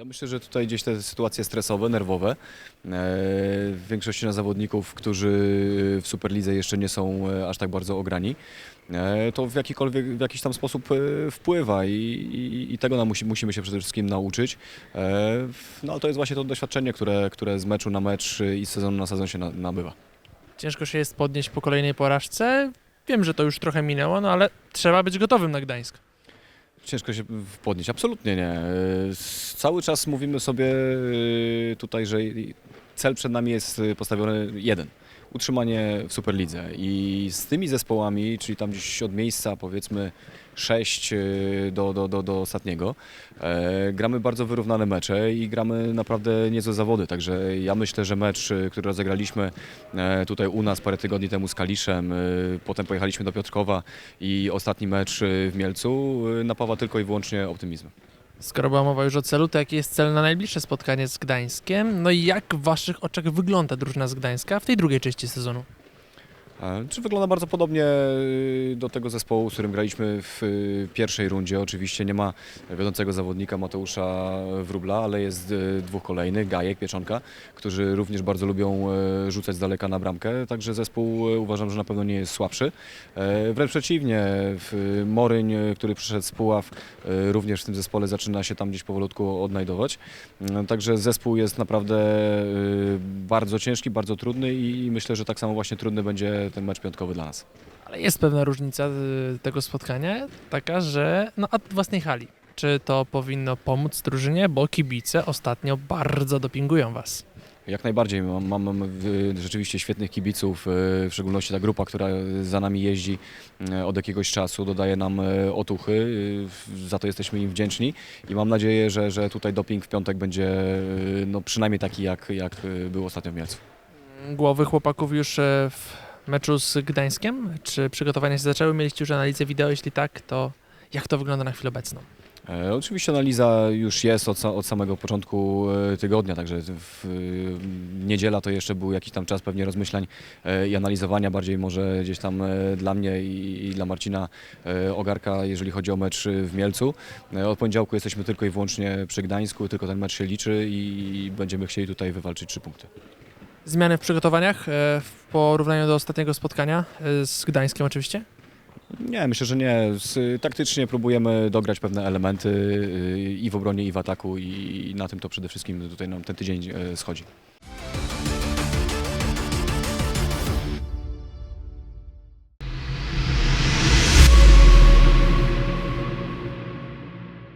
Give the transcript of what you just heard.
Ja myślę, że tutaj gdzieś te sytuacje stresowe, nerwowe, e, w większości na zawodników, którzy w Superlidze jeszcze nie są e, aż tak bardzo ograni, e, to w jakikolwiek, w jakiś tam sposób wpływa i, i, i tego nam musi, musimy się przede wszystkim nauczyć. No ale to jest właśnie to doświadczenie, które, które z meczu na mecz i z sezonu na sezon się na, nabywa. Ciężko się jest podnieść po kolejnej porażce. Wiem, że to już trochę minęło, no ale trzeba być gotowym na Gdańsk. Ciężko się podnieść, absolutnie nie. Cały czas mówimy sobie e, tutaj, że cel przed nami jest e, postawiony jeden. Utrzymanie w Superlidze i z tymi zespołami, czyli tam gdzieś od miejsca powiedzmy 6 do, do, do, do ostatniego, e, gramy bardzo wyrównane mecze i gramy naprawdę niezłe zawody. Także ja myślę, że mecz, który rozegraliśmy e, tutaj u nas parę tygodni temu z Kaliszem, e, potem pojechaliśmy do Piotrkowa i ostatni mecz w Mielcu e, napawa tylko i wyłącznie optymizmem. Skoro była mowa już o celu, to jaki jest cel na najbliższe spotkanie z Gdańskiem? No i jak w waszych oczach wygląda drużyna z Gdańska w tej drugiej części sezonu? E, Czy wygląda bardzo podobnie e, do tego zespołu, z którym graliśmy w e, pierwszej rundzie. Oczywiście nie ma wiodącego zawodnika Mateusza Wróbla, ale jest e, dwóch kolejnych, Gajek, Pieczonka, którzy również bardzo lubią rzucać z daleka na bramkę, także zespół uważam, że na pewno nie jest słabszy. E, Wręcz przeciwnie, Moryń, który przyszedł z Puław, również w tym zespole zaczyna się tam gdzieś powolutku odnajdować. E, Także zespół jest naprawdę bardzo ciężki, bardzo trudny i myślę, że tak samo właśnie trudny będzie ten mecz piątkowy dla nas. Ale jest pewna różnica y, tego spotkania, taka, że no, od własnej hali. Czy to powinno pomóc drużynie, bo kibice ostatnio bardzo dopingują was. Jak najbardziej, mam, mam, w- rzeczywiście świetnych kibiców, e, w szczególności ta grupa, która za nami jeździ od jakiegoś czasu, dodaje nam otuchy, za to jesteśmy im wdzięczni i mam nadzieję, że, że tutaj doping w piątek będzie no, przynajmniej taki, jak, jak był ostatnio w Mielcu. Głowy chłopaków już w meczu z Gdańskiem? Czy przygotowania się zaczęły? Mieliście już analizę wideo? Jeśli tak, to jak to wygląda na chwilę obecną? E, Oczywiście analiza już jest od, od samego początku e, tygodnia, także w niedziela to jeszcze był jakiś tam czas pewnie rozmyślań e, i analizowania, bardziej może gdzieś tam e, dla mnie i, i dla Marcina e, Ogarka, jeżeli chodzi o mecz w Mielcu. E, Od poniedziałku jesteśmy tylko i wyłącznie przy Gdańsku, tylko ten mecz się liczy i będziemy chcieli tutaj wywalczyć trzy punkty. Zmiany w przygotowaniach e, w porównaniu do ostatniego spotkania e, z Gdańskiem oczywiście? Nie, myślę, że nie. Taktycznie próbujemy dograć pewne elementy y, i w obronie, i w ataku i, i na tym to przede wszystkim tutaj nam ten tydzień e, schodzi.